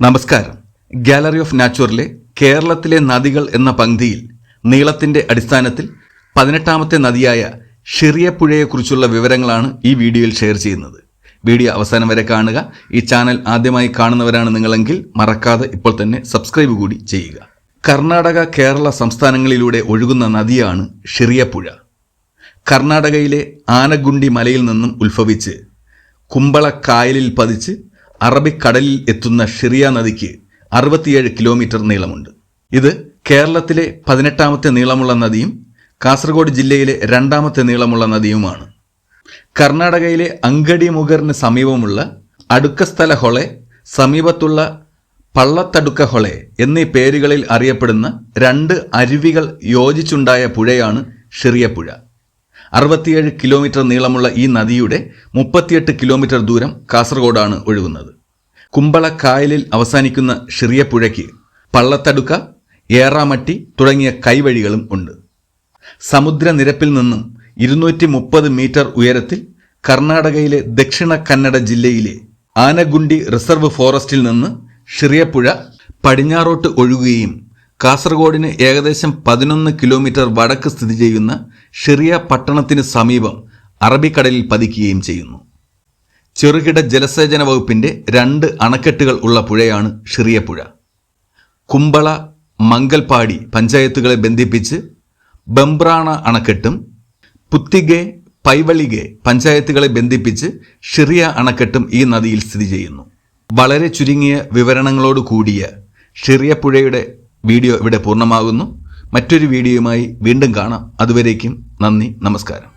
നമസ്കാരം. Gallery of നാച്ചുറിലെ കേരളത്തിലെ നദികൾ എന്ന പങ്ക്തിയിൽ നീളത്തിന്റെ അടിസ്ഥാനത്തിൽ പതിനെട്ടാമത്തെ നദിയായ ഷിറിയപ്പുഴയെക്കുറിച്ചുള്ള വിവരങ്ങളാണ് ഈ വീഡിയോയിൽ ഷെയർ ചെയ്യുന്നത്. വീഡിയോ അവസാനം വരെ കാണുക. ഈ ചാനൽ ആദ്യമായി കാണുന്നവരാണ് നിങ്ങളെങ്കിൽ മറക്കാതെ ഇപ്പോൾ തന്നെ സബ്സ്ക്രൈബ് കൂടി ചെയ്യുക. കർണാടക കേരള സംസ്ഥാനങ്ങളിലൂടെ ഒഴുകുന്ന നദിയാണ് ഷിറിയപ്പുഴ. കർണാടകയിലെ ആനഗുണ്ടി മലയിൽ നിന്നും ഉത്ഭവിച്ച് കുമ്പള കായലിൽ പതിച്ച് അറബിക്കടലിൽ എത്തുന്ന ഷിറിയ നദിക്ക് അറുപത്തിയേഴ് കിലോമീറ്റർ നീളമുണ്ട്. ഇത് കേരളത്തിലെ പതിനെട്ടാമത്തെ നീളമുള്ള നദിയും കാസർഗോഡ് ജില്ലയിലെ രണ്ടാമത്തെ നീളമുള്ള നദിയുമാണ്. കർണാടകയിലെ അങ്കടി മുഖറിന് സമീപമുള്ള അടുക്കസ്ഥല ഹൊളെ സമീപത്തുള്ള പള്ളത്തടുക്ക ഹൊളെ എന്നീ പേരുകളിൽ അറിയപ്പെടുന്ന രണ്ട് അരുവികൾ യോജിച്ചുണ്ടായ പുഴയാണ് ഷിറിയപ്പുഴ അറുപത്തിയേഴ് കിലോമീറ്റർ നീളമുള്ള ഈ നദിയുടെ മുപ്പത്തിയെട്ട് കിലോമീറ്റർ ദൂരം കാസർഗോഡാണ് ഒഴുകുന്നത്. കുമ്പള കായലിൽ അവസാനിക്കുന്ന ഷിറിയപ്പുഴയ്ക്ക് പള്ളത്തടുക്ക ഏറാമട്ടി തുടങ്ങിയ കൈവഴികളും ഉണ്ട്. സമുദ്രനിരപ്പിൽ നിന്നും ഇരുന്നൂറ്റി മുപ്പത് മീറ്റർ ഉയരത്തിൽ കർണാടകയിലെ ദക്ഷിണ കന്നഡ ജില്ലയിലെ ആനഗുണ്ടി റിസർവ് ഫോറസ്റ്റിൽ നിന്ന് ഷിറിയപ്പുഴ പടിഞ്ഞാറോട്ട് ഒഴുകുകയും കാസർഗോഡിന് ഏകദേശം പതിനൊന്ന് കിലോമീറ്റർ വടക്ക് സ്ഥിതി ചെയ്യുന്ന ഷിറിയ പട്ടണത്തിന് സമീപം അറബിക്കടലിൽ പതിക്കുകയും ചെയ്യുന്നു. ചെറുകിട ജലസേചന വകുപ്പിന്റെ രണ്ട് അണക്കെട്ടുകൾ ഉള്ള പുഴയാണ് ഷിറിയപ്പുഴ കുമ്പള മംഗൽപാടി പഞ്ചായത്തുകളെ ബന്ധിപ്പിച്ച് ബംബ്രാണ അണക്കെട്ടും പുത്തിഗെ പൈവളിഗെ പഞ്ചായത്തുകളെ ബന്ധിപ്പിച്ച് ഷിറിയ അണക്കെട്ടും ഈ നദിയിൽ സ്ഥിതി ചെയ്യുന്നു. വളരെ ചുരുങ്ങിയ വിവരണങ്ങളോട് കൂടിയ ഷിറിയ പുഴയുടെ വീഡിയോ ഇവിടെ പൂർണമാകുന്നു. മറ്റൊരു വീഡിയോയുമായി വീണ്ടും കാണാം. അതുവരേക്കും നന്ദി നമസ്കാരം.